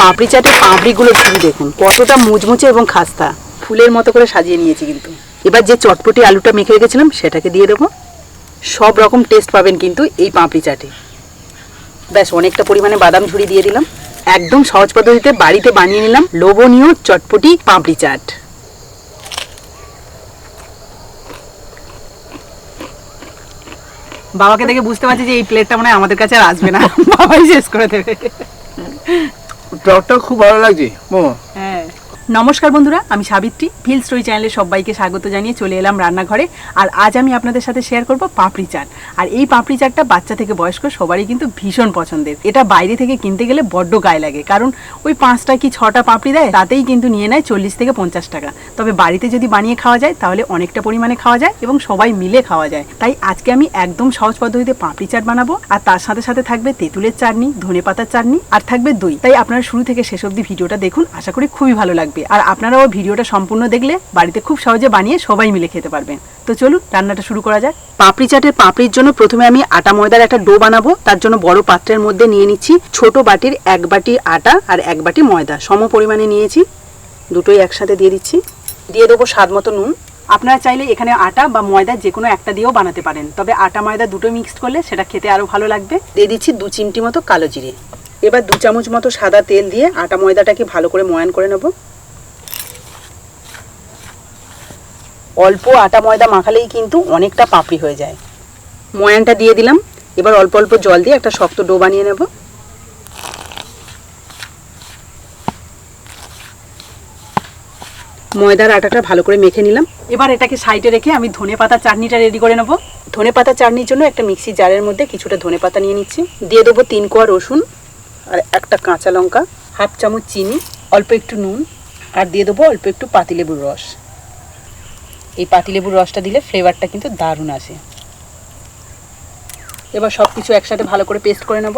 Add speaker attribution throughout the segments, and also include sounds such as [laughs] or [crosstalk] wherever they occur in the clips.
Speaker 1: পাপড়ি চাটের পাপড়িগুলো শুধু দেখুন। কতটা মুচমুচে এবং খাস্তা। ফুলের মতো করে সাজিয়ে নিয়েছি কিন্তু। এবার যে চটপটি আলুটা মেখে রেখেছিলাম সেটাকে দিয়ে দেবো। সব রকম টেস্ট পাবেন কিন্তু এই পাপড়ি চাটে। ব্যাস অনেকটা পরিমাণে বাদাম ঝুড়ি দিয়ে দিলাম। একদম সহজ পদ্ধতিতে বাড়িতে বানিয়ে নিলাম লোভনীয় চটপটি পাপড়ি চাট। বাবাকে দেখে বুঝতে পারছি যে এই প্লেটটা মানে আমাদের কাছে আর আসবে না। [laughs] বাবাই শেষ করে দেবে।
Speaker 2: টকটা খুব ভালো লাগছে মোমো
Speaker 1: নমস্কার বন্ধুরা, আমি সাবিত্রী। ফিল স্টোরি চ্যানেলে সবাইকে স্বাগত জানিয়ে চলে এলাম রান্নাঘরে। আর আজ আমি আপনাদের সাথে শেয়ার করব পাপড়ি চাট। আর এই পাপড়ি চাটটা বাচ্চা থেকে বয়স্ক সবারই কিন্তু ভীষণ পছন্দের। এটা বাইরে থেকে কিনতে গেলে বড্ড গায়ে লাগে। কারণ ওই পাঁচটা কি ছটা পাপড়ি দেয়, তাতেই কিন্তু নিয়ে নেয় চল্লিশ থেকে পঞ্চাশ টাকা। তবে বাড়িতে যদি বানিয়ে খাওয়া যায়, তাহলে অনেকটা পরিমাণে খাওয়া যায় এবং সবাই মিলে খাওয়া যায়। তাই আজকে আমি একদম সহজ পদ্ধতিতে পাপড়ি চাট বানাবো। আর তার সাথে সাথে থাকবে তেঁতুলের চাটনি ধনে পাতার চাটনি, আর থাকবে দই। তাই আপনারা শুরু থেকে শেষ অবধি ভিডিওটা দেখুন। আশা করি খুবই ভালো লাগবে। আর আপনারাও ভিডিওটা সম্পূর্ণ দেখলে বাড়িতে খুব সহজে বানিয়ে সবাই মিলে খেতে পারবেন। তো চলুন, রান্নাটা শুরু করা যাক। পাপড়ি চাটের পাপড়ির জন্য প্রথমে আমি আটা ময়দার একটা ডো বানাবো। তার জন্য বড় পাত্রের মধ্যে নিয়ে নিচ্ছি ছোট বাটির এক বাটি আটা আর এক বাটি ময়দা। সম পরিমাণে নিয়েছি। দুটোই একসাথে দিয়ে দিচ্ছি। দিয়ে দেবো স্বাদ মতো নুন। আপনারা চাইলে এখানে আটা বা ময়দা যে কোনো একটা দিয়েও বানাতে পারেন। তবে আটা ময়দা দুটো মিক্সড করলে সেটা খেতে আরও ভালো লাগবে। দিয়ে দিচ্ছি দু চিমটি মতো কালো জিরে। এবার দু চামচ মতো সাদা তেল দিয়ে আটা ময়দাটাকে ভালো করে ময়ান করে নেব। অল্প আটা ময়দা মাখালেই কিন্তু অনেকটা পাপড়ি হয়ে যায়। ময়ানটা দিয়ে দিলাম। এবার অল্প অল্প জল দিয়ে একটা শক্ত ডো বানিয়ে নেব। ময়দার আটাটা ভালো করে মেখে নিলাম। এবার এটাকে সাইডে রেখে আমি ধনে পাতা চাটনিটা রেডি করে নেব। ধনে পাতা চাটনির জন্য একটা মিক্সি জারের মধ্যে কিছুটা ধনে পাতা নিয়ে নিচ্ছি। দিয়ে দেবো তিন কোয়া রসুন আর একটা কাঁচা লঙ্কা, হাফ চামচ চিনি, অল্প একটু নুন, আর দিয়ে দেবো অল্প একটু পাতিলেবুর রস। এই পাতিলেবুর রসটা দিলে ফ্লেভারটা কিন্তু দারুণ আসে। এবার সব কিছু একসাথে ভালো করে পেস্ট করে নেব।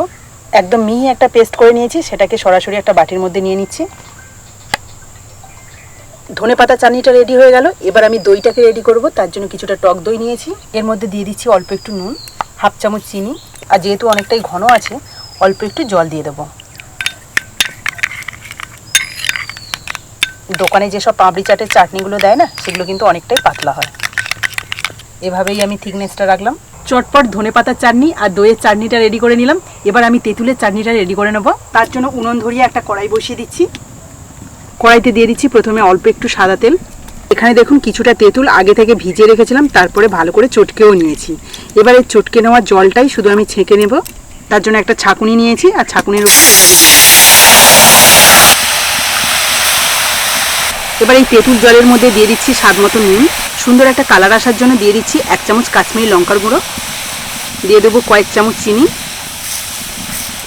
Speaker 1: একদম মিহি একটা পেস্ট করে নিয়েছি, সেটাকে সরাসরি একটা বাটির মধ্যে নিয়ে নিচ্ছি। ধনে পাতা চাটনিটা রেডি হয়ে গেল। এবার আমি দইটাকে রেডি করব, তার জন্য কিছুটা টক দই নিয়েছি। এর মধ্যে দিয়ে দিচ্ছি অল্প একটু নুন, হাফ চামচ চিনি, আর যেহেতু অনেকটাই ঘন আছে, অল্প একটু জল দিয়ে দেবো। দোকানে যেসব পাপড়ি চাটের চাটনিগুলো দেয় না, সেগুলো কিন্তু অনেকটাই পাতলা হয়। এভাবেই আমি থিকনেসটা রাখলাম। চটপট ধনে পাতার চাটনি আর দইয়ের চাটনিটা রেডি করে নিলাম। এবার আমি তেঁতুলের চাটনিটা রেডি করে নেব। তার জন্য উনুন ধরিয়ে একটা কড়াই বসিয়ে দিচ্ছি। কড়াইতে দিয়ে দিচ্ছি প্রথমে অল্প একটু সাদা তেল। এখানে দেখুন কিছুটা তেঁতুল আগে থেকে ভিজিয়ে রেখেছিলাম, তারপরে ভালো করে চটকেও নিয়েছি। এবার এই চটকে নেওয়া জলটাই শুধু আমি ছেঁকে নেব। তার জন্য একটা ছাকুনি নিয়েছি, আর ছাকুনির উপর। এবার এই তেঁতুল জলের মধ্যে দিয়ে দিচ্ছি স্বাদ মতো নুন। সুন্দর একটা কালার আসার জন্য দিয়ে দিচ্ছি এক চামচ কাশ্মীরি লঙ্কার গুঁড়ো। দিয়ে দেবো কয়েক চামচ চিনি।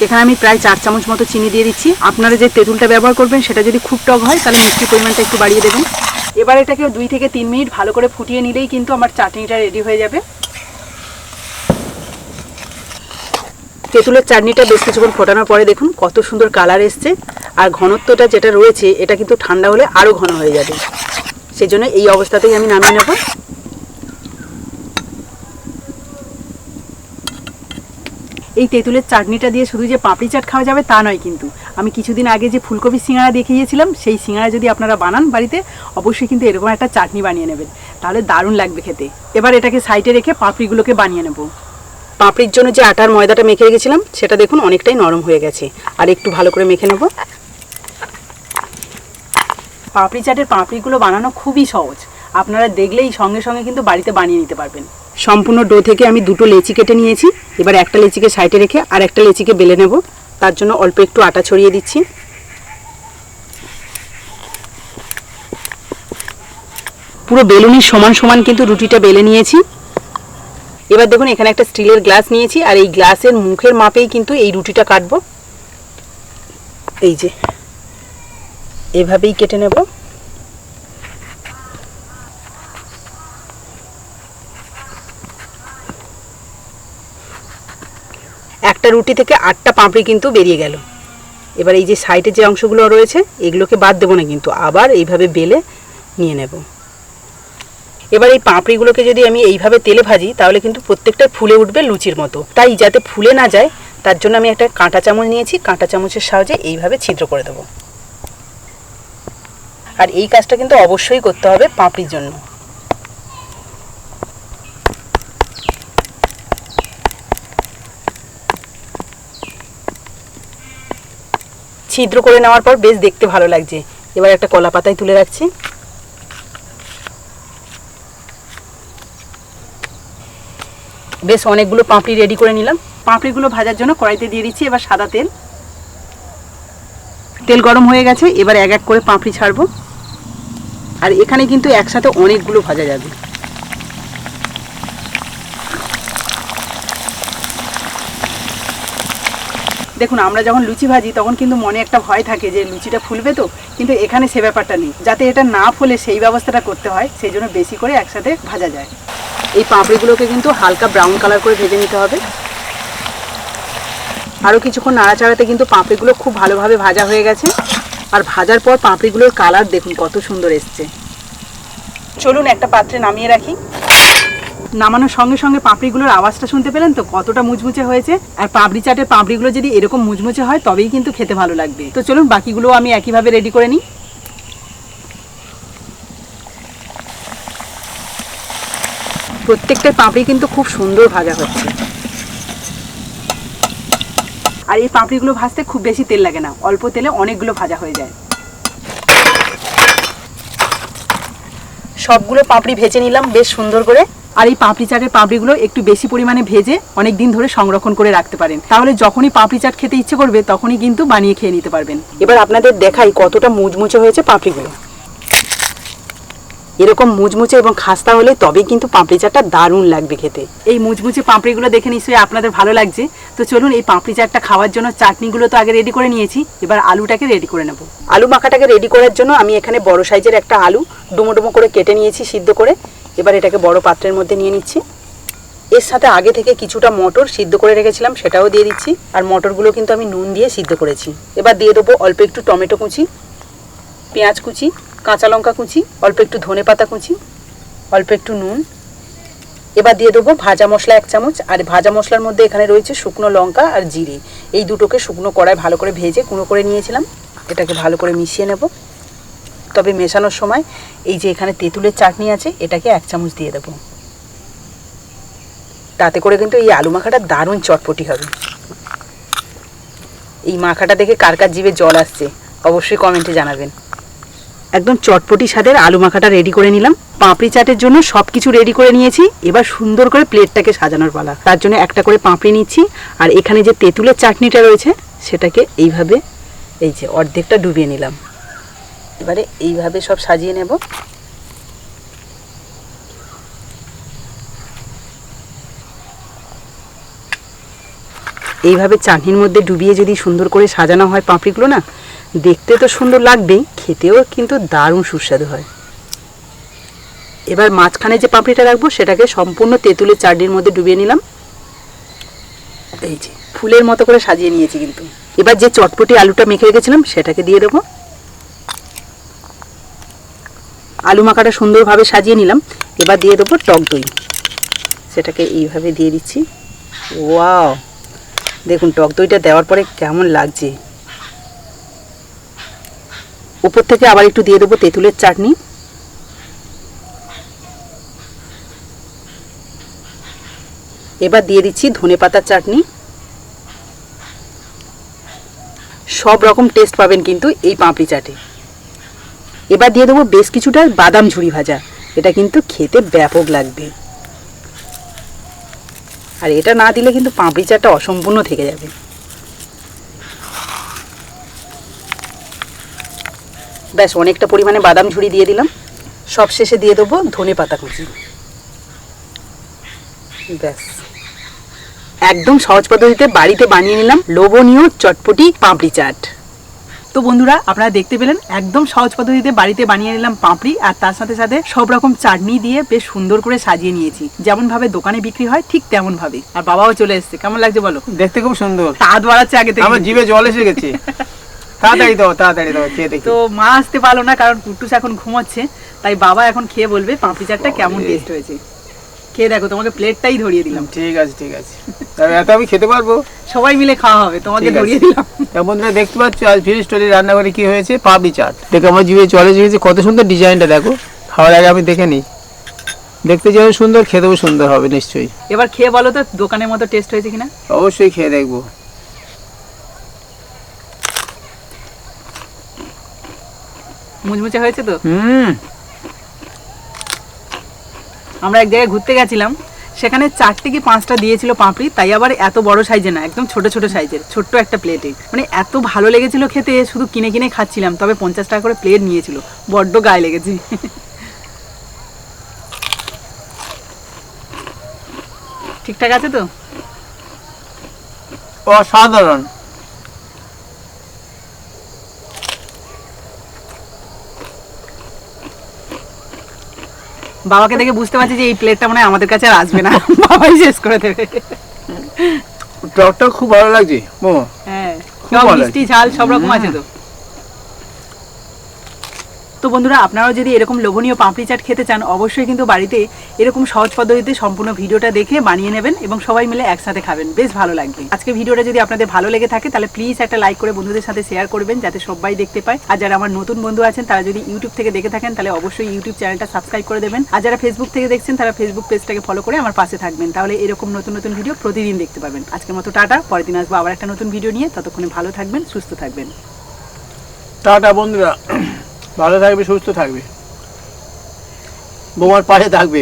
Speaker 1: এখানে আমি প্রায় চার চামচ মতো চিনি দিয়ে দিচ্ছি। আপনারা যে তেঁতুলটা ব্যবহার করবেন, সেটা যদি খুব টক হয়, তাহলে মিষ্টির পরিমাণটা একটু বাড়িয়ে দেবেন। এবার এটাকে দুই থেকে তিন মিনিট ভালো করে ফুটিয়ে নিলেই কিন্তু আমার চাটনিটা রেডি হয়ে যাবে। তেঁতুলের চাটনিটা বেশ কিছুক্ষণ ফোটানোর পরে দেখুন কত সুন্দর কালার এসছে। আর ঘনত্বটা যেটা রয়েছে, এটা কিন্তু ঠান্ডা হলে আরও ঘন হয়ে যাবে। সেই জন্য এই অবস্থাতেই আমি নামিয়ে নেব। এই তেঁতুলের চাটনিটা দিয়ে শুধু যে পাপড়ি চাট খাওয়া যাবে তা নয় কিন্তু। আমি কিছুদিন আগে যে ফুলকপির সিঙ্গারা দেখিয়েছিলাম, সেই সিঙ্গারা যদি আপনারা বানান বাড়িতে, অবশ্যই কিন্তু এরকম একটা চাটনি বানিয়ে নেবেন। তাহলে দারুণ লাগবে খেতে। এবার এটাকে সাইডে রেখে পাপড়িগুলোকে বানিয়ে নেব। পাপড়ির জন্য যে আটার ময়দাটা মেখে রেখেছিলাম, সেটা দেখুন অনেকটাই নরম হয়ে গেছে। আর একটু ভালো করে মেখে নেব। পাপড়ি চাটের পাপড়িগুলো বানানো খুবই সহজ। আপনারা দেখলেই সঙ্গে সঙ্গে কিন্তু বাড়িতে বানিয়ে নিতে পারবেন। সম্পূর্ণ ডো থেকে আমি দুটো লেচি কেটে নিয়েছি। এবার একটা লেচিকে সাইডে রেখে আর একটা লেচিকে বেলে নেব। তার জন্য অল্প একটু আটা ছড়িয়ে দিচ্ছি। পুরো বেলুনির সমান সমান কিন্তু রুটিটা বেলে নিয়েছি। এবার দেখুন, এখানে একটা স্টিলের গ্লাস নিয়েছি, আর এই গ্লাসের মুখের মাপেই কিন্তু এই রুটিটা কাটবো। এই যে, এভাবেই কেটে নেব। একটা রুটি থেকে আটটা পাপড়ি কিন্তু বেরিয়ে গেল। এবার এই যে সাইডে যে অংশগুলো রয়েছে, এগুলোকে বাদ দেবো না কিন্তু, আবার এইভাবে বেলে নিয়ে নেব। এবার এই পাঁপড়িগুলোকে যদি আমি এইভাবে তেলে ভাজি, তাহলে কিন্তু প্রত্যেকটা ফুলে উঠবে লুচির মতো। তাই যাতে ফুলে না যায়, তার জন্য আমি একটা কাঁটা চামচ নিয়েছি, কাঁটা চামচের সাহায্যে এইভাবে ছিদ্র করে দেবো। আর এই কাজটা কিন্তু অবশ্যই করতে হবে পাঁপড়ির জন্য। ছিদ্র করে নেওয়ার পর বেশ দেখতে ভালো লাগছে। এবার একটা কলা পাতায় তুলে রাখছি। বেশ অনেকগুলো পাঁপড়ি রেডি করে নিলাম। পাঁপড়িগুলো ভাজার জন্য কড়াইতে দিয়ে দিচ্ছি এবার সাদা তেল। তেল গরম হয়ে গেছে, এবার এক এক করে পাঁপড়ি ছাড়বো। আর এখানে কিন্তু একসাথে অনেকগুলো ভাজা যাবে। দেখুন, আমরা যখন লুচি ভাজি, তখন কিন্তু মনে একটা ভয় থাকে যে লুচিটা ফুলবে তো, কিন্তু এখানে সে ব্যাপারটা নেই। যাতে এটা না ফুলে, সেই ব্যবস্থাটা করতে হয়, সেই জন্য বেশি করে একসাথে ভাজা যায়। এই পাঁপড়িগুলোকে কিন্তু হালকা ব্রাউন কালার করে ভেজে নিতে হবে। আরও কিছুক্ষণ নাড়াচাড়াতে কিন্তু পাঁপড়িগুলো খুব ভালোভাবে ভাজা হয়ে গেছে। আর ভাজার পর পাঁপড়িগুলোর কালার দেখুন কত সুন্দর এসছে। চলুন একটা পাত্রে নামিয়ে রাখি। নামানোর সঙ্গে সঙ্গে পাপড়িগুলোর আওয়াজটা শুনতে পেলেন তো? কতটা মুচমুচে হয়েছে? আর পাপড়ি চাটের পাপড়িগুলো যদি এরকম মুচমুচে হয়, তবেই কিন্তু খেতে ভালো লাগবে। তো চলুন বাকিগুলো আমি একইভাবে রেডি করে নিই। প্রত্যেকটা পাপড়ি কিন্তু খুব সুন্দর ভাজা হচ্ছে। আর এই পাপড়িগুলো ভাজতে খুব বেশি তেল লাগে না, অল্প তেলে অনেকগুলো ভাজা হয়ে যায়। সবগুলো পাপড়ি ভেজে নিলাম বেশ সুন্দর করে। আর এই পাপড়ি চাটের পাপড়িগুলো একটু বেশি পরিমাণে ভেজে অনেক দিন ধরে সংরক্ষণ করে রাখতে পারেন। তাহলে যখনই পাপড়ি চাট খেতে ইচ্ছে করবে, তখনই কিন্তু বানিয়ে খেয়ে নিতে পারবেন। এবার আপনাদের দেখাই কতটা মুচমুচে হয়েছে পাপড়িগুলো। এরকম মুচমুচে এবং খাস্তা হলে তবেই কিন্তু পাপড়ি চাটটা দারুণ লাগবে খেতে। এই মুচমুচে পাপড়িগুলো দেখে নিশ্চয়ই আপনাদের ভালো লাগছে। তো চলুন এই পাপড়ি চাটটা খাওয়ার জন্য চাটনিগুলো তো আগে রেডি করে নিয়েছি এবার আলুটাকে রেডি করে নেব। আলু মাখাটাকে রেডি করার জন্য আমি এখানে বড় সাইজের একটা আলু ডুমো ডুমো করে কেটে নিয়েছি সিদ্ধ করে। এবার এটাকে বড় পাত্রের মধ্যে নিয়ে নিচ্ছি। এর সাথে আগে থেকে কিছুটা মটর সিদ্ধ করে রেখেছিলাম সেটাও দিয়ে দিচ্ছি। আর মটরগুলো কিন্তু আমি নুন দিয়ে সিদ্ধ করেছি। এবার দিয়ে দেবো অল্প একটু টমেটো কুচি পেঁয়াজ কুচি কাঁচা লঙ্কা কুচি, অল্প একটু ধনে পাতা কুচি, অল্প একটু নুন। এবার দিয়ে দেবো ভাজা মশলা এক চামচ, আর ভাজা মশলার মধ্যে এখানে রয়েছে শুকনো লঙ্কা আর জিরে। এই দুটোকে শুকনো কড়ায় ভালো করে ভেজে গুঁড়ো করে নিয়েছিলাম। এটাকে ভালো করে মিশিয়ে নেব। তবে মেশানোর সময় এই যে এখানে তেঁতুলের চাটনি আছে, এটাকে এক চামচ দিয়ে দেবো। তাতে করে কিন্তু এই আলু মাখাটা দারুণ চটপটি হবে। এই মাখাটা দেখে কার কার জিভে জল আসছে, অবশ্যই কমেন্টে জানাবেন। একদম চটপটি স্বাদের আলু মাখাটা রেডি করে নিলাম। পাঁপড়ি চাটের জন্য সব কিছু রেডি করে নিয়েছি। এবার সুন্দর করে প্লেটটাকে সাজানোর পালা। তার জন্য একটা করে পাঁপড়ি নিচ্ছি। আর এখানে যে তেঁতুলের চাটনিটা রয়েছে, সেটাকে এইভাবে এই যে অর্ধেকটা ডুবিয়ে নিলাম। এবারে এইভাবে সব সাজিয়ে নেব। এইভাবে চাটনির মধ্যে ডুবিয়ে যদি সুন্দর করে সাজানো হয় পাঁপড়িগুলো না দেখতে তো সুন্দর লাগবেই, খেতেও কিন্তু দারুণ সুস্বাদু হয়। এবার মাঝখানে যে পাপড়িটা রাখব, সেটাকে সম্পূর্ণ তেঁতুলের চাটনির মধ্যে ডুবিয়ে নিলাম। এই যে, ফুলের মতো করে সাজিয়ে নিয়েছি কিন্তু। এবার যে চটপটি আলুটা মেখে রেখেছিলাম, সেটাকে দিয়ে দেবো। আলু মাখাটা সুন্দরভাবে সাজিয়ে নিলাম। এবার দিয়ে দেবো টক দই। সেটাকে এইভাবে দিয়ে দিচ্ছি। ওয়াও! দেখুন, টক দইটা দেওয়ার পরে কেমন লাগছে। উপর থেকে আবার একটু দিয়ে দেবো তেঁতুলের চাটনি। এবার দিয়ে দিচ্ছি ধনে পাতার চাটনি। সব রকম টেস্ট পাবেন কিন্তু এই পাঁপড়ি চাটে। এবার দিয়ে দেবো বেশ কিছুটা বাদাম ঝুড়ি ভাজা। এটা কিন্তু খেতে ব্যাপক লাগবে। আর এটা না দিলে কিন্তু পাঁপড়ি চাটটা অসম্পূর্ণ থেকে যাবে। ব্যাস অনেকটা পরিমাণে বাদাম ঝুড়ি দিয়ে দিলাম। সব শেষে দিয়ে দেবো ধনে পাতা কুচি। ব্যাস। একদম সহজ পদ্ধতিতে বাড়িতে বানিয়ে নিলাম লোভনীয় চটপটি পাঁপড়ি চাট। তো বন্ধুরা আপনারা দেখতে পেলেন একদম সহজ পদ্ধতিতে বাড়িতে বানিয়ে নিলাম পাঁপড়ি আর তার সাথে সাথে সব রকম চাটনি দিয়ে বেশ সুন্দর করে সাজিয়ে নিয়েছি। যেমন ভাবে দোকানে বিক্রি হয় ঠিক তেমন ভাবে আর বাবাও চলে এসেছে। কেমন লাগছে বলো?
Speaker 2: দেখতে খুব সুন্দর।
Speaker 1: তাঁত বাড়াচ্ছে আগে থেকে।
Speaker 2: আমার জিভে জল এসে গেছে। [laughs] তাড়াতাড়ি দাও তাড়াতাড়ি দাও খেয়ে দেখি।
Speaker 1: তো মা আসতে পারল না কারণ কুট্টুস এখন ঘুমাচ্ছে। তাই বাবা এখন খেয়ে বলবে পাঁপড়ি চাটটা কেমন টেস্ট হয়েছে। খেয়ে দেখো তোমাকে প্লেটটাই ধরিয়ে দিলাম।
Speaker 2: ঠিক আছে ঠিক আছে। তবে এত আমি খেতে পারব?
Speaker 1: সবাই মিলে খাওয়া হবে তোমাকে ধরিয়ে দিলাম।
Speaker 2: বন্ধুরা দেখতে পাচ্ছ আজ ফিল স্টোরি রান্নাঘরে কি হয়েছে? পাবলি চাট দেখো আমার জিভে চলে গেছে কত সুন্দর ডিজাইনটা দেখো। খাওয়ার আগে আমি দেখে নিই। দেখতে যেমন সুন্দর খেতেও সুন্দর হবে নিশ্চয়ই।
Speaker 1: এবার খেয়ে বলো তো দোকানের মতো টেস্ট হয়েছে কিনা?
Speaker 2: অবশ্যই খেয়ে দেখব।
Speaker 1: মুচমুচে হয়েছে তো?
Speaker 2: হুম।
Speaker 1: আমরা এক জায়গায় ঘুরতে গেছিলাম সেখানে চারটে কি পাঁচটা দিয়েছিল পাপড়ি তাই আবার এত বড় সাইজে না একদম ছোট ছোট সাইজের ছোট্ট একটা প্লেটে মানে এত ভালো লেগেছিল খেতে শুধু কিনে কিনে খাচ্ছিলাম তবে পঞ্চাশ টাকা করে প্লেট নিয়েছিল বড্ড গায়ে লেগেছে। ঠিকঠাক আছে তো?
Speaker 2: অসাধারণ।
Speaker 1: বাবাকে দেখে বুঝতে পারছি যে এই প্লেটটা মানে আমাদের কাছে আর আসবে না। [laughs] বাবাই শেষ করে দেবে।
Speaker 2: টকটা খুব ভালো লাগছে মো
Speaker 1: হ্যাঁ মিষ্টি ঝাল সব রকম আছে তো। তো বন্ধুরা, আপনারাও যদি এরকম লোভনীয় পাঁপড়ি চাট খেতে চান, অবশ্যই কিন্তু বাড়িতে এরকম সহজ পদ্ধতিতে সম্পূর্ণ ভিডিওটা দেখে বানিয়ে নেবেন এবং সবাই মিলে একসাথে খাবেন। বেশ ভালো লাগবে। আজকে ভিডিওটা যদি আপনাদের ভালো লেগে থাকে, তাহলে প্লিজ একটা লাইক করে বন্ধুদের সাথে শেয়ার করবেন, যাতে সবাই দেখতে পায়। আর যারা আমার নতুন বন্ধু আছেন, তারা যদি ইউটিউব থেকে দেখে থাকেন, তাহলে অবশ্যই ইউটিউব চ্যানেলটা সাবস্ক্রাইব করে দেবেন। আর যারা ফেসবুক থেকে দেখছেন, তারা ফেসবুক পেজটাকে ফলো করে আমার পাশে থাকবেন। তাহলে এরকম নতুন নতুন ভিডিও প্রতিদিন দেখতে পাবেন। আজকের মতো টাটা, পরের দিন আসব আবার একটা নতুন ভিডিও নিয়ে। ততক্ষণে ভালো থাকবেন, সুস্থ থাকবেন।
Speaker 2: টাটা বন্ধুরা। ভালো থাকবে সুস্থ থাকবে। বোমার পাশে থাকবে।